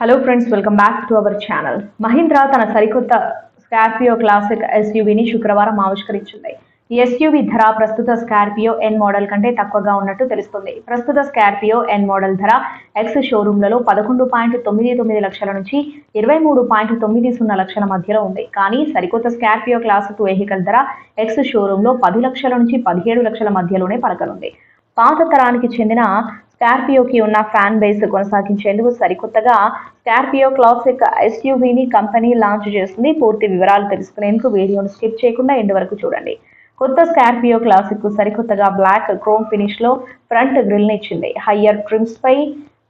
Hello friends welcome back to our channel Mahindra తన సరికొత్త Scorpio classic ఎస్యూవీని శుక్రవారం ఆవిష్కరించింది. ఈ ఎస్యూవీ ధర ప్రస్తుత స్కార్పియో ఎన్ మోడల్ కంటే తక్కువగా ఉన్నట్టు తెలుస్తుంది. ప్రస్తుత స్కార్పియో ఎన్ మోడల్ ధర ఎక్స్ షోరూంలలో పదకొండు పాయింట్ తొమ్మిది తొమ్మిది లక్షల నుంచి ఇరవై మూడు పాయింట్ తొమ్మిది సున్నా లక్షల మధ్యలో ఉంది. కానీ సరికొత్త స్కార్పియో క్లాసిక్ వెహికల్ ధర ఎక్స్ షోరూంలో పది లక్షల నుంచి పదిహేడు లక్షల మధ్యలోనే పలకనుంది. పాత తరానికి చెందిన స్కార్పియోకి ఉన్న ఫ్యాన్ బేస్ కొనసాగించేందుకు సరికొత్తగా స్కార్పియో క్లాసిక్ ఎస్యూవీని కంపెనీ లాంచ్ చేసింది పూర్తి వివరాలు తెలుసుకునేందుకు వీడియోను స్కిప్ చేయకుండా ఎండ్ వరకు చూడండి. కొత్త స్కార్పియో క్లాసిక్ సరికొత్తగా బ్లాక్ క్రోమ్ ఫినిష్లో ఫ్రంట్ గ్రిల్ని ఇచ్చింది. హయ్యర్ ట్రిమ్స్పై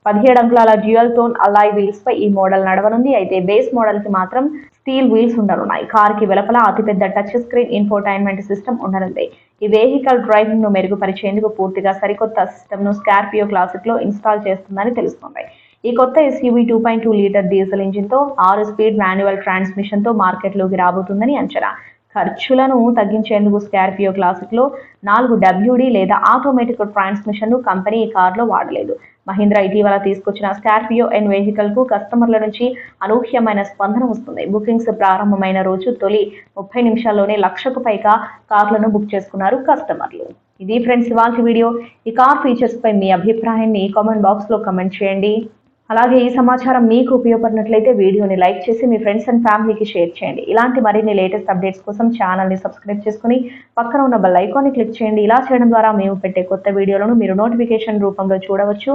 పదిహేడు అంగుళాల డ్యూయల్ టోన్ అలాయ్ వీల్స్ పై ఈ మోడల్ నడవనుంది. అయితే బేస్ మోడల్కి మాత్రం స్టీల్ వీల్స్ ఉండనున్నాయి. కార్కి వెలపల అతిపెద్ద టచ్ స్క్రీన్ ఇన్ఫోటైన్మెంట్ సిస్టమ్ ఉండనుంది. ఈ వెహికల్ డ్రైవింగ్ను మెరుగుపరిచేందుకు పూర్తిగా సరికొత్త సిస్టమ్ను స్కార్పియో క్లాసిక్లో ఇన్స్టాల్ చేస్తుందని తెలుస్తుంది. ఈ కొత్త SUV two point two litre diesel ఇంజిన్తో ఆరు స్పీడ్ మాన్యువల్ ట్రాన్స్మిషన్తో మార్కెట్లోకి రాబోతుందని అంచనా. ఖర్చులను తగ్గించేందుకు స్కార్పియో క్లాసిక్లో నాలుగు డబ్ల్యూడి లేదా ఆటోమేటిక్ ట్రాన్స్మిషన్ను కంపెనీ ఈ కారులో వాడలేదు. మహీంద్రా ఇటీవల తీసుకొచ్చిన స్కార్పియో ఎన్ వెహికల్కు కస్టమర్ల నుంచి అనూహ్యమైన స్పందన వస్తుంది. బుకింగ్స్ ప్రారంభమైన రోజు తొలి ముప్పై నిమిషాల్లోనే లక్షకు పైగా కార్లను బుక్ చేసుకున్నారు కస్టమర్లు. ఇది ఫ్రెండ్స్ ఇవాళ వీడియో. ఈ కార్ ఫీచర్స్ పై మీ అభిప్రాయాన్ని కామెంట్ బాక్స్లో కమెంట్ చేయండి. అలాగే ఈ సమాచారం మీకు ఉపయోగపడినట్లయితే వీడియోని లైక్ చేసి మీ ఫ్రెండ్స్ అండ్ ఫ్యామిలీకి షేర్ చేయండి. ఇలాంటి మరిన్ని లేటెస్ట్ అప్డేట్స్ కోసం ఛానల్ని సబ్స్క్రైబ్ చేసుకుని పక్కన ఉన్న బెల్ ఐకాన్ని క్లిక్ చేయండి. ఇలా చేయడం ద్వారా మేము పెట్టే కొత్త వీడియోలను మీరు నోటిఫికేషన్ రూపంలో చూడవచ్చు.